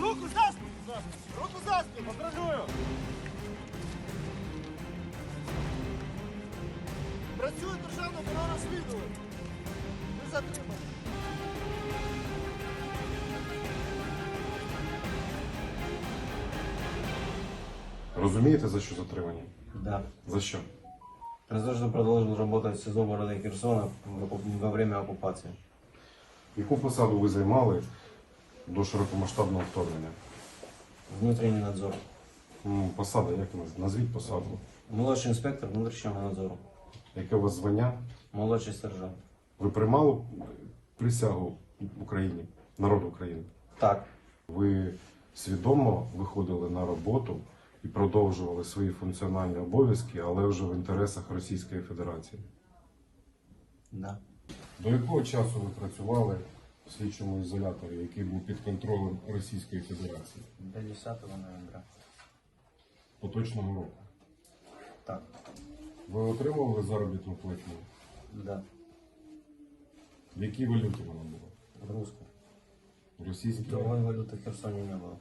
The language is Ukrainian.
Руку за спину! Руку за спину! Контролюю! Працює державна бюро розслідувань! Ви затримані! Розумієте, за що затримані? Да. За що? Что продолжил работать в СИЗО города Херсона во- во время оккупации. Яку посаду ви займали до широкомасштабного вторгнення? Внутренний надзор. Посада, як? Назвіть посаду. Младший инспектор внутреннего надзора. Яке у вас звання? Молодший сержант. Ви приймали присягу Україні, народу України? Так. Ви свідомо виходили на роботу і продовжували свої функціональні обов'язки, але вже в інтересах Російської Федерації. Да. До якого часу ви працювали слідчому ізоляторі, який був під контролем Російської Федерації? До 10 ноября. Поточного року. Так. Ви отримували заробітну платню? Да. В якій валюті вона була? В русском. В російській? Другой валюты в Херсоне не было.